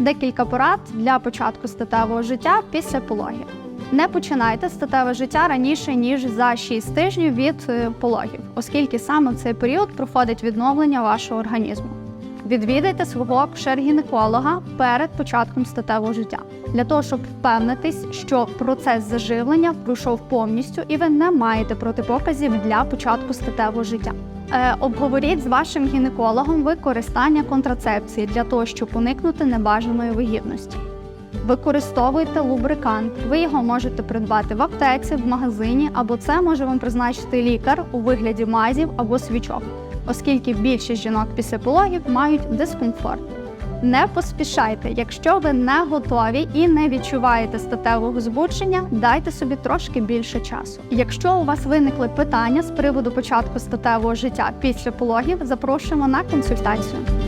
Декілька порад для початку статевого життя після пологів. Не починайте статеве життя раніше ніж за 6 тижнів від е, пологів, оскільки саме в цей період проходить відновлення вашого організму. Відвідайте свого акушер-гінеколога перед початком статевого життя для того, щоб впевнитись, що процес заживлення пройшов повністю і ви не маєте протипоказів для початку статевого життя. Е, обговоріть з вашим гінекологом використання контрацепції для того, щоб уникнути небажаної вагітності. Використовуйте лубрикант. Ви його можете придбати в аптеці, в магазині, або це може вам призначити лікар у вигляді мазів або свічок, оскільки більшість жінок після пологів мають дискомфорт. Не поспішайте, якщо ви не готові і не відчуваєте статевого збудження, дайте собі трошки більше часу. Якщо у вас виникли питання з приводу початку статевого життя після пологів, запрошуємо на консультацію.